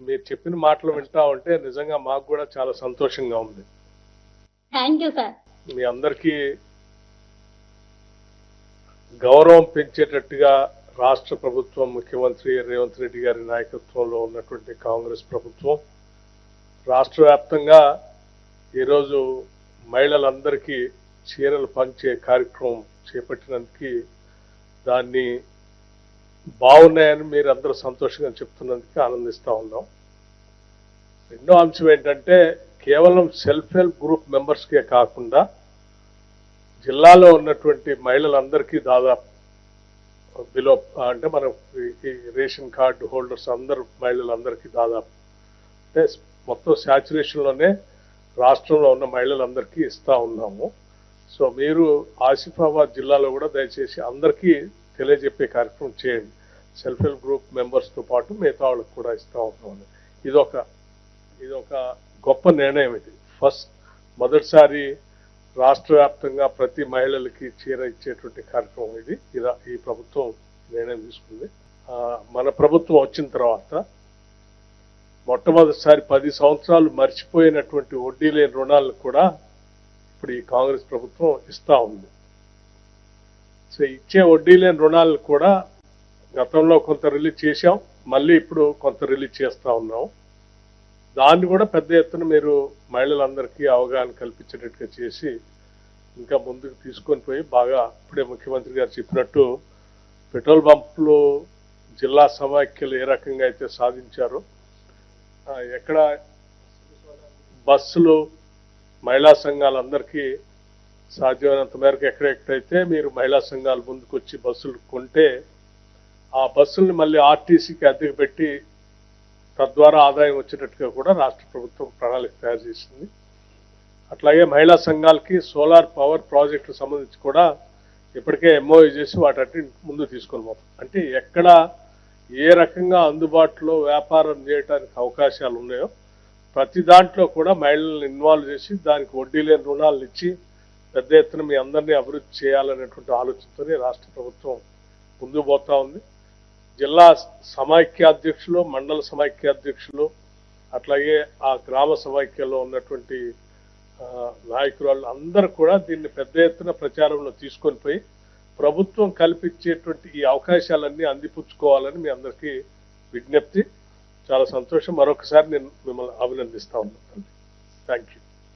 మీరు చెప్పిన మాటలు వింటా ఉంటే నిజంగా మాకు కూడా చాలా సంతోషంగా ఉంది. Thank you sir. మీ అందరికీ గౌరవం పెంచేటట్టుగా రాష్ట్ర ప్రభుత్వం ముఖ్యమంత్రి రేవంత్ రెడ్డి గారి నాయకత్వంలో ఉన్నటువంటి కాంగ్రెస్ ప్రభుత్వం రాష్ట్ర వ్యాప్తంగా ఈరోజు మహిళలందరికీ చీరలు పంచే కార్యక్రమం చేపట్టినందుకు దాన్ని బాగున్నాయని మీరు అందరూ సంతోషంగా చెప్తున్నందుకు ఆనందిస్తూ ఉన్నాం. రెండో అంశం ఏంటంటే కేవలం సెల్ఫ్ హెల్ప్ గ్రూప్ మెంబర్స్కే కాకుండా జిల్లాలో ఉన్నటువంటి మహిళలందరికీ దాదాపు బిలో అంటే మన ఈ రేషన్ కార్డు హోల్డర్స్ అందరు మహిళలందరికీ దాదాపు అంటే మొత్తం శాచురేషన్లోనే రాష్ట్రంలో ఉన్న మహిళలందరికీ ఇస్తూ ఉన్నాము. సో మీరు ఆసిఫాబాద్ జిల్లాలో కూడా దయచేసి అందరికీ తెలియజెప్పే కార్యక్రమం చేయండి. సెల్ఫ్ హెల్ప్ గ్రూప్ మెంబర్స్తో పాటు మిగతా వాళ్ళకి కూడా ఇది ఒక ఇదొక ఇదొక గొప్ప నిర్ణయం ఇది. ఫస్ట్ మొదటిసారి రాష్ట్ర వ్యాప్తంగా ప్రతి మహిళలకి చీర ఇచ్చేటువంటి కార్యక్రమం ఇది. ఇలా ఈ ప్రభుత్వం నిర్ణయం తీసుకుంది. మన ప్రభుత్వం వచ్చిన తర్వాత మొట్టమొదటిసారి పది సంవత్సరాలు మర్చిపోయినటువంటి వడ్డీ లేని రుణాలను కూడా ఇప్పుడు ఈ కాంగ్రెస్ ప్రభుత్వం ఇస్తూ ఉంది. సో ఇచ్చే వడ్డీ లేని రుణాలను కూడా గతంలో కొంత రిలీజ్ చేశాం మళ్ళీ ఇప్పుడు కొంత రిలీజ్ చేస్తా ఉన్నాం. దాన్ని కూడా పెద్ద ఎత్తున మీరు మహిళలందరికీ అవగాహన కల్పించేటట్టుగా చేసి ఇంకా ముందుకు తీసుకొని పోయి బాగా ఇప్పుడే ముఖ్యమంత్రి గారు చెప్పినట్టు పెట్రోల్ పంపులు జిల్లా సమాఖ్యలు ఏ రకంగా అయితే సాధించారో ఎక్కడ బస్సులు మహిళా సంఘాలందరికీ సాధ్యమైనంత మేరకు ఎక్కడెక్కడైతే మీరు మహిళా సంఘాలు ముందుకు వచ్చి బస్సులు కొంటే ఆ బస్సుల్ని మళ్ళీ ఆర్టీసీకి అద్దెకు పెట్టి తద్వారా ఆదాయం వచ్చేటట్టుగా కూడా రాష్ట్ర ప్రభుత్వం ప్రణాళిక తయారు చేసింది. అట్లాగే మహిళా సంఘాలకి సోలార్ పవర్ ప్రాజెక్టు సంబంధించి కూడా ఇప్పటికే ఎంఓయూ చేసి వాటి ముందు తీసుకొని పోతాం అంటే ఎక్కడ ఏ రకంగా అందుబాటులో వ్యాపారం చేయడానికి అవకాశాలు ఉన్నాయో ప్రతి దాంట్లో కూడా మహిళలను ఇన్వాల్వ్ చేసి దానికి వడ్డీ లేని రుణాలను ఇచ్చి పెద్ద ఎత్తున మీ అందరినీ అభివృద్ధి చేయాలనేటువంటి ఆలోచనతోనే రాష్ట్ర ప్రభుత్వం ముందుకు పోతా ఉంది. జిల్లా సమాఖ్యాధ్యక్షులు మండల సమాఖ్యాధ్యక్షులు అట్లాగే ఆ గ్రామ సమాఖ్యలో ఉన్నటువంటి నాయకురాళ్ళు అందరూ కూడా దీన్ని పెద్ద ఎత్తున ప్రచారంలో తీసుకొని పోయి ప్రభుత్వం కల్పించేటువంటి ఈ అవకాశాలన్నీ అందిపుచ్చుకోవాలని మీ అందరికీ విజ్ఞప్తి. చాలా సంతోషం. మరొకసారి నేను మిమ్మల్ని అభినందిస్తా ఉన్నాను. Thank you